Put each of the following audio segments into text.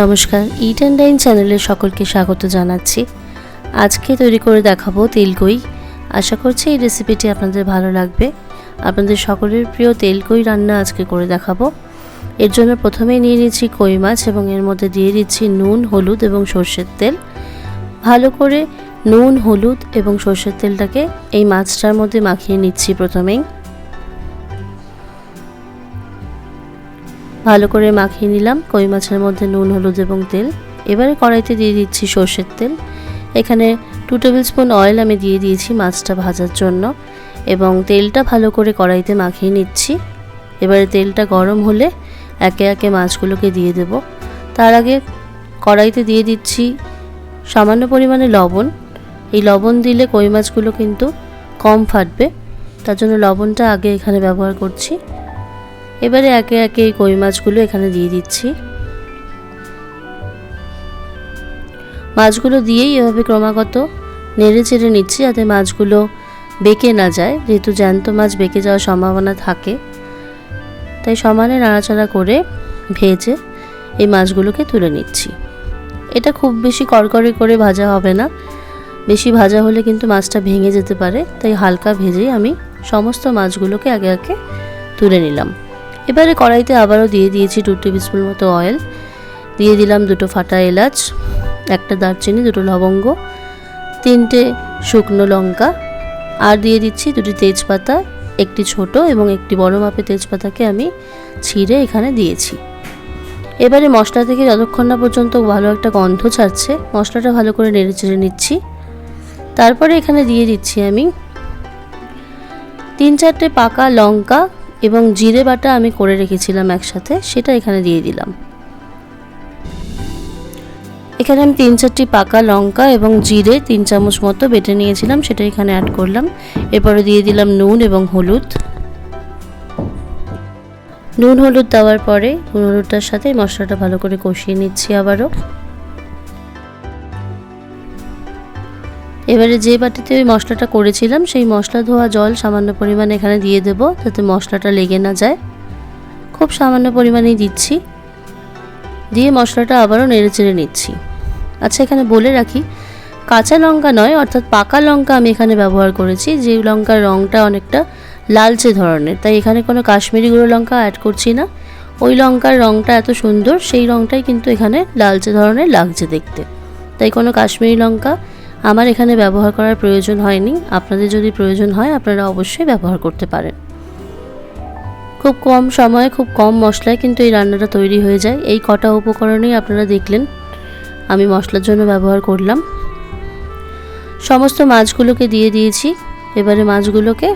নমস্কার ইট অ্যান্ড ডাইন চ্যানেলে সকলকে স্বাগত জানাচ্ছি। আজকে তৈরি করে দেখাবো তেলকই আশা করছি এই রেসিপিটি আপনাদের ভালো লাগবে। আপনাদের সকলের প্রিয় তেলকই রান্না আজকে করে দেখাবো। এর জন্য প্রথমেই নিয়ে নিচ্ছি কই মাছ এবং এর মধ্যে দিয়ে দিচ্ছি নুন, হলুদ এবং সর্ষের তেল। ভালো করে নুন, হলুদ এবং সর্ষের তেলটাকে এই মাছটার মধ্যে মাখিয়ে নিচ্ছি প্রথমেই। ভালো করে মাখিয়ে নিলাম। কই মাছের মধ্যে নুন, হলুদ এবং তেল। এবারে কড়াইতে দিয়ে দিচ্ছি সর্ষের তেল। এখানে টু টেবিল স্পুন অয়েল আমি দিয়ে দিয়েছি মাছটা ভাজার জন্য এবং তেলটা ভালো করে কড়াইতে মাখিয়ে নিচ্ছি। এবারে তেলটা গরম হলে একে একে মাছগুলোকে দিয়ে দেব। তার আগে কড়াইতে দিয়ে দিচ্ছি সামান্য পরিমাণে লবণ। এই লবণ দিলে কই মাছগুলো কিন্তু কম ফাটবে। তার জন্য লবণটা আগে এখানে ব্যবহার করছি। এবারে একে একে এই কই মাছগুলো এখানে দিয়ে দিচ্ছি। মাছগুলো দিয়েই এভাবে ক্রমাগত নেড়ে চেড়ে নিচ্ছি যাতে মাছগুলো বেঁকে না যায়। যেহেতু জ্যান্ত মাছ বেঁকে যাওয়ার সম্ভাবনা থাকে, তাই সমানে নাড়াচাড়া করে ভেজে এই মাছগুলোকে তুলে নিচ্ছি। এটা খুব বেশি কড়কড়ে করে ভাজা হবে না। বেশি ভাজা হলে কিন্তু মাছটা ভেঙে যেতে পারে, তাই হালকা ভেজেই আমি সমস্ত মাছগুলোকে আগে আগে তুলে নিলাম। এবারে কড়াইতে আবারও দিয়ে দিয়েছি টু টেবিল স্পুন মতো অয়েল দিয়ে দিলাম দুটো ফাটা এলাচ, একটা দারচিনি, দুটো লবঙ্গ, তিনটে শুকনো লঙ্কা, আর দিয়ে দিচ্ছি দুটি তেজপাতা, একটি ছোট এবং একটি বড় মাপের তেজপাতাকে আমি ছিঁড়ে এখানে দিয়েছি। এবারে মশলা থেকে যতক্ষণ না পর্যন্ত ভালো একটা গন্ধ ছাড়ছে, মশলাটা ভালো করে নেড়ে চেড়ে নিচ্ছি। তারপরে এখানে দিয়ে দিচ্ছি আমি তিন চারটে পাকা লঙ্কা এবং জিরে বাটা আমি করে রেখেছিলাম একসাথে, সেটা এখানে দিয়ে দিলাম। এখানে আমি তিন চারটি পাকা লঙ্কা এবং জিরে তিন চামচ মতো বেটে নিয়েছিলাম, সেটা এখানে অ্যাড করলাম। এরপরে দিয়ে দিলাম নুন এবং হলুদ। নুন হলুদ দেওয়ার পরে, নুন হলুদটার সাথে মশলাটা ভালো করে কষিয়ে নিচ্ছি আবারও। এবারে যে বাটিতে ওই মশলাটা করেছিলাম, সেই মশলা ধোয়া জল সামান্য পরিমাণে এখানে দিয়ে দেব, যাতে মশলাটা লেগে না যায়। খুব সামান্য পরিমাণেই দিচ্ছি। দিয়ে মশলাটা আবারও নেড়ে চেড়ে নিচ্ছি। আচ্ছা এখানে বলে রাখি, কাঁচা লঙ্কা নয়, অর্থাৎ পাকা লঙ্কা আমি এখানে ব্যবহার করেছি, যে লঙ্কার রঙটা অনেকটা লালচে ধরনের। তাই এখানে কোনো কাশ্মীরি গুঁড়ো লঙ্কা অ্যাড করছি না। ওই লঙ্কার রঙটা এত সুন্দর, সেই রঙটাই কিন্তু এখানে লালচে ধরনের লাগছে দেখতে। তাই কোনো কাশ্মীরি লঙ্কা আমার এখানে ব্যবহার করার প্রয়োজন হয়নি। আপনাদের যদি প্রয়োজন হয়, আপনারা অবশ্যই ব্যবহার করতে পারেন। খুব কম সময়ে, খুব কম মশলায় কিন্তু এই রান্নাটা তৈরি হয়ে যায়। এই কটা উপকরণেই আপনারা দেখলেন। আমি মশলার জন্য ব্যবহার করলাম। সমস্ত মাছগুলোকে দিয়ে দিয়েছি। এবারে মাছগুলোকে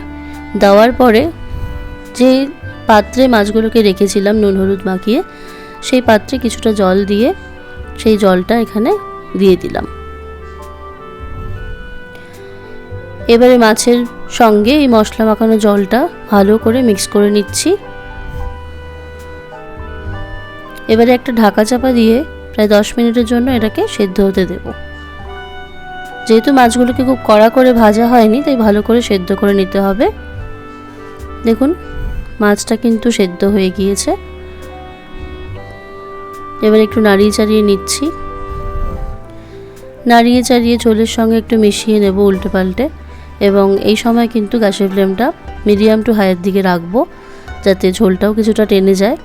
দেওয়ার পরে যে পাত্রে মাছগুলোকে রেখেছিলাম নুন হলুদ মাখিয়ে, সেই পাত্রে কিছুটা জল দিয়ে সেই জলটা এখানে দিয়ে দিলাম। এবারে মাছের সঙ্গে এই মশলা মাখানো জলটা ভালো করে মিক্স করে নিচ্ছি। এবারে একটা ঢাকা চাপা দিয়ে প্রায় দশ মিনিটের জন্য এটাকে সেদ্ধ হতে দেব। যেহেতু মাছগুলোকে খুব কড়া করে ভাজা হয়নি, তাই ভালো করে সেদ্ধ করে নিতে হবে। দেখুন, মাছটা কিন্তু সেদ্ধ হয়ে গিয়েছে। এবার একটু নাড়িয়ে চাড়িয়ে নিচ্ছি। নাড়িয়ে চাড়িয়ে ঝোলের সঙ্গে একটু মিশিয়ে নেব উল্টে পাল্টে। এবং এই সময় কিন্তু গ্যাসের ফ্লেমটা মিডিয়াম টু হাইয়ের দিকে রাখব, যাতে ঝোলটাও কিছুটা টেনে যায়।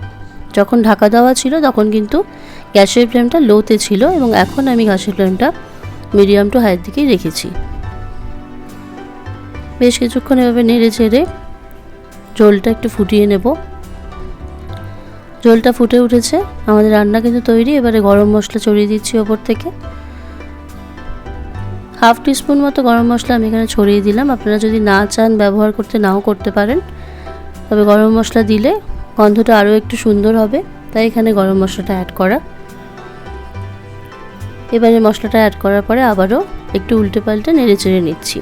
যখন ঢাকা দেওয়া ছিল তখন কিন্তু গ্যাসের ফ্লেমটা লোতে ছিল এবং এখন আমি গ্যাসের ফ্লেমটা মিডিয়াম টু হাইয়ের দিকেই রেখেছি। বেশ কিছুক্ষণ এভাবে নেড়ে চেড়ে ঝোলটা একটু ফুটিয়ে নেব। ঝোলটা ফুটে উঠেছে, আমাদের রান্না কিন্তু তৈরি, এবারে গরম মশলা ছড়িয়ে দিচ্ছি ওপর থেকে। হাফ টিস্পুন মতো গরম মশলা আমি এখানে ছড়িয়ে দিলাম। আপনারা যদি না চান, ব্যবহার করতে নাও করতে পারেন। তবে গরম মশলা দিলে গন্ধটা আরও একটু সুন্দর হবে। তাই এখানে গরম মশলাটা অ্যাড করা। এবারে মশলাটা অ্যাড করার পরে আবারও একটু উল্টে পাল্টে নেড়ে চেড়ে নিচ্ছি।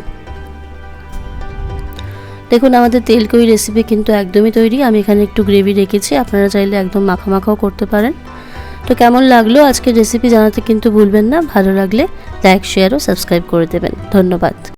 দেখুন, আমাদের তেলকই রেসিপি কিন্তু একদমই তৈরি। আমি এখানে একটু গ্রেভি রেখেছি। আপনারা চাইলে একদম মাখা মাখাও করতে পারেন। তো কেমন লাগল আজকে রেসিপি জানাতে কিন্তু ভুলবেন না। ভালো লাগলে লাইক শেয়ার ও সাবস্ক্রাইব করে দেবেন। ধন্যবাদ।